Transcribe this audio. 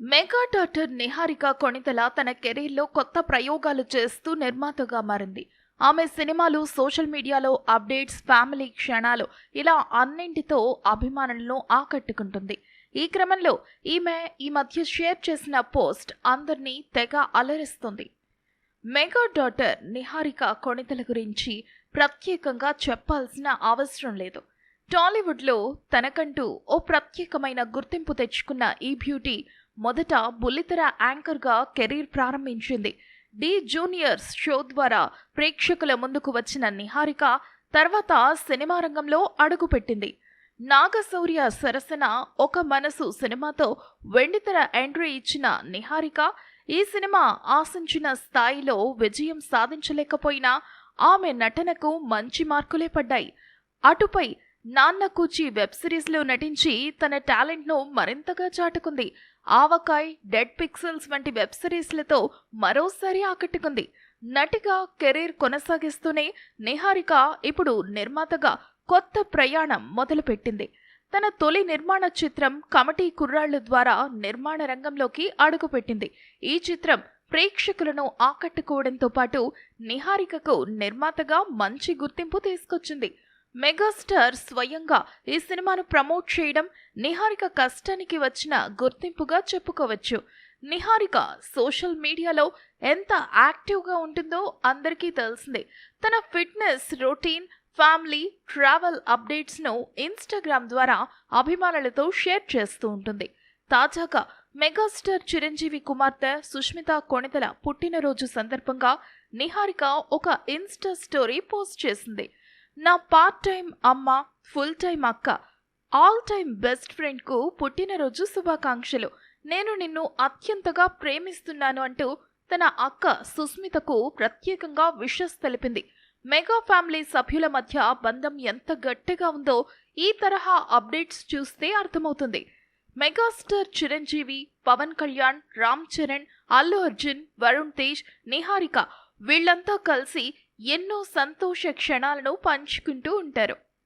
Mega daughter Niharika Konidela తన కెరీర్లో కొత్త ప్రయోగాలు చేస్తూ నిర్మాతగా మారింది. ఆమె సినిమాలు సోషల్ మీడియాలో అప్డేట్స్ ఫ్యామిలీ క్షణాలు ఇలా అన్నింటితో అభిమానులను ఆకట్టుకుంటుంది. ఈ క్రమంలో ఈమె ఈ మధ్య షేర్ చేసిన పోస్ట్ అందరినీ తెగ అలరిస్తుంది. మెగా డాటర్ నిహారిక కొణితల గురించి ప్రత్యేకంగా చెప్పాల్సిన అవసరం లేదు. టాలీవుడ్లో తనకంటూ ఓ ప్రత్యేకమైన గుర్తింపు తెచ్చుకున్న ఈ బ్యూటీ మొదట బుల్లితెర యాంకర్గా కెరీర్ ప్రారంభించింది. డి జూనియర్స్ షో ద్వారా ప్రేక్షకుల ముందుకు వచ్చిన నిహారిక తర్వాత సినిమా రంగంలో అడుగుపెట్టింది. నాగశౌర్య సరసన ఒక మనసు సినిమాతో వెండితెర ఎంట్రీ ఇచ్చిన నిహారిక ఈ సినిమా ఆశించిన స్థాయిలో విజయం సాధించలేకపోయినా ఆమె నటనకు మంచి మార్కులే పడ్డాయి. అటుపై నాన్న కూచి వెబ్ సిరీస్లో నటించి తన టాలెంట్ను మరింతగా చాటుకుంది. ఆవకాయ్ డెడ్ పిక్సెల్స్ వంటి వెబ్ సిరీస్లతో మరోసారి ఆకట్టుకుంది. నటిగా కెరీర్ కొనసాగిస్తూనే నిహారిక ఇప్పుడు నిర్మాతగా కొత్త ప్రయాణం మొదలుపెట్టింది. తన తొలి నిర్మాణ చిత్రం కమిటీ కుర్రాళ్ళు ద్వారా నిర్మాణ రంగంలోకి అడుగుపెట్టింది. ఈ చిత్రం ప్రేక్షకులను ఆకట్టుకోవడంతో పాటు నిహారికకు నిర్మాతగా మంచి గుర్తింపు తీసుకొచ్చింది. మెగాస్టార్ స్వయంగా ఈ సినిమాను ప్రమోట్ చేయడం నిహారిక కష్టానికి వచ్చిన గుర్తింపుగా చెప్పుకోవచ్చు. నిహారిక సోషల్ మీడియాలో ఎంత యాక్టివ్గా ఉంటుందో అందరికీ తెలిసిందే. తన ఫిట్నెస్ రొటీన్ ఫ్యామిలీ ట్రావెల్ అప్డేట్స్ను ఇన్స్టాగ్రామ్ ద్వారా అభిమానులతో షేర్ చేస్తూ ఉంటుంది. తాజాగా మెగాస్టార్ చిరంజీవి కుమార్తె సుష్మిత కొణితల పుట్టినరోజు సందర్భంగా నిహారిక ఒక ఇన్స్టా స్టోరీ పోస్ట్ చేసింది. నా పార్ట్ టైం అమ్మ ఫుల్ టైం అక్క ఆల్ టైం బెస్ట్ ఫ్రెండ్కు పుట్టినరోజు శుభాకాంక్షలు. నేను నిన్ను అత్యంతగా ప్రేమిస్తున్నాను అంటూ తన అక్క సుస్మితకు ప్రత్యేకంగా విషస్ తెలిపింది. మెగా ఫ్యామిలీ సభ్యుల మధ్య బంధం ఎంత గట్టిగా ఉందో ఈ తరహా అప్డేట్స్ చూస్తే అర్థమవుతుంది. మెగాస్టార్ చిరంజీవి పవన్ కళ్యాణ్ రామ్ చరణ్ అల్లు అర్జున్ వరుణ్ తేజ్ నిహారిక వీళ్ళంతా కలిసి ఎన్నో సంతోష క్షణాలను పంచుకుంటూ ఉంటారు.